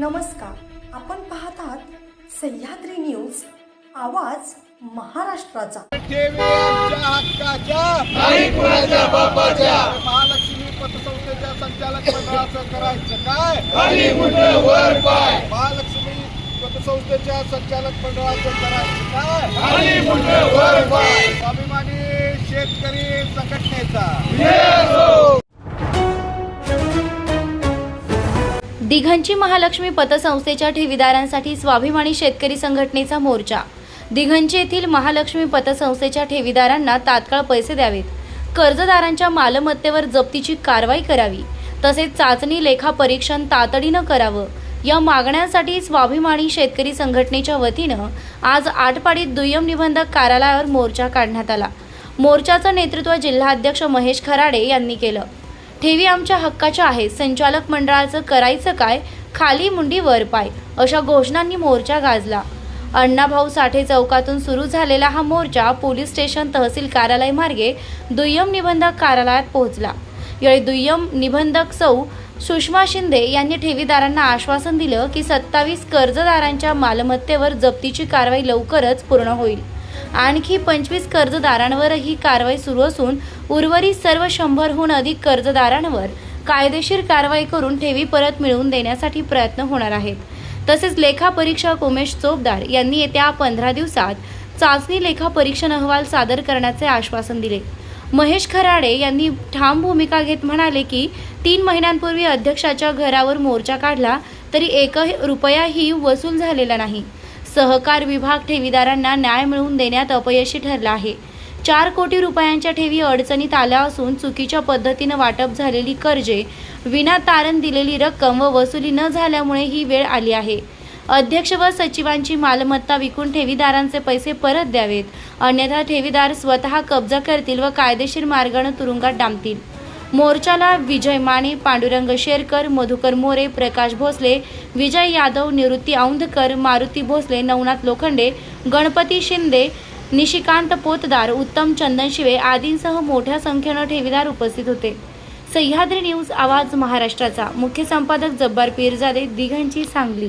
नमस्कार. आपण पाहतात सह्याद्री न्यूज आवाज महाराष्ट्राचा. महालक्ष्मी पतसंस्थेच्या संचालक मंडळाचं करायचं काय? खाली मुंड वर पाय महालक्ष्मी पतसंस्थेच्या संचालक मंडळाचं करायचं काय? खाली मुंड वर पाय. स्वाभिमानी शेतकरी संघटनेचा. दिघंची महालक्ष्मी पतसंस्थेच्या ठेवीदारांसाठी स्वाभिमानी शेतकरी संघटनेचा मोर्चा. दिघंची येथील महालक्ष्मी पतसंस्थेच्या ठेवीदारांना तात्काळ पैसे द्यावेत. कर्जदारांच्या मालमत्तेवर जप्तीची कारवाई करावी. तसेच चाचणी लेखा परीक्षण तातडीनं करावं. या मागण्यांसाठी स्वाभिमानी शेतकरी संघटनेच्या वतीनं आज आटपाडीत दुय्यम निबंधक कार्यालयावर मोर्चा काढण्यात आला. मोर्चाचं नेतृत्व जिल्हाध्यक्ष महेश खराडे यांनी केलं. ठेवी आमच्या हक्काच्या आहेत संचालक मंडळाचं करायचं काय? खाली मुंडी वर पाय. अशा घोषणांनी मोर्चा गाजला. अण्णाभाऊ साठे चौकातून सुरू झालेला हा मोर्चा पोलीस स्टेशन तहसील कार्यालय मार्गे दुय्यम निबंधक कार्यालयात पोहोचला. यावेळी दुय्यम निबंधक सौ सुषमा शिंदे यांनी ठेवीदारांना आश्वासन दिलं की सत्तावीस कर्जदारांच्या मालमत्तेवर जप्तीची कारवाई लवकरच पूर्ण होईल. आणखी पंचवीस कर्जदारांवर ही कारवाई सुरू असून उर्वरित सर्व शंभरहून अधिक कर्जदारांवर कायदेशीर कारवाई करून ठेवी परत मिळवून देण्यासाठी प्रयत्न होणार आहेत. तसेच लेखापरीक्षक उमेश चोपदार यांनी येत्या पंधरा दिवसात चाचणी लेखापरीक्षण अहवाल सादर करण्याचे आश्वासन दिले. महेश खराडे यांनी ठाम भूमिका घेत म्हणाले की तीन महिन्यांपूर्वी अध्यक्षाच्या घरावर मोर्चा काढला तरी एक रुपयाही वसूल झालेला नाही. सहकार विभाग ठेवीदारांना न्याय मिळवून देण्यात अपयशी ठरला आहे. चार कोटी रुपयांच्या ठेवी अडचणीत आल्या असून चुकीच्या पद्धतीनं वाटप झालेली कर्जे विना तारण दिलेली रक्कम व वसुली न झाल्यामुळे ही वेळ आली आहे. अध्यक्ष व सचिवांची मालमत्ता विकून ठेवीदारांचे पैसे परत द्यावेत. अन्यथा ठेवीदार स्वतः कब्जा करतील व कायदेशीर मार्गाने तुरुंगात डांबतील. मोर्चाला विजय माने पांडुरंग शेरकर मधुकर मोरे प्रकाश भोसले विजय यादव निवृत्ती औंधकर मारुती भोसले नवनाथ लोखंडे गणपती शिंदे निशिकांत पोतदार उत्तम चंदनशिवे आदींसह मोठ्या संख्येनं ठेवीदार उपस्थित होते. सह्याद्री न्यूज आवाज महाराष्ट्राचा. मुख्य संपादक जब्बार पीरजादे दिघांची सांगली.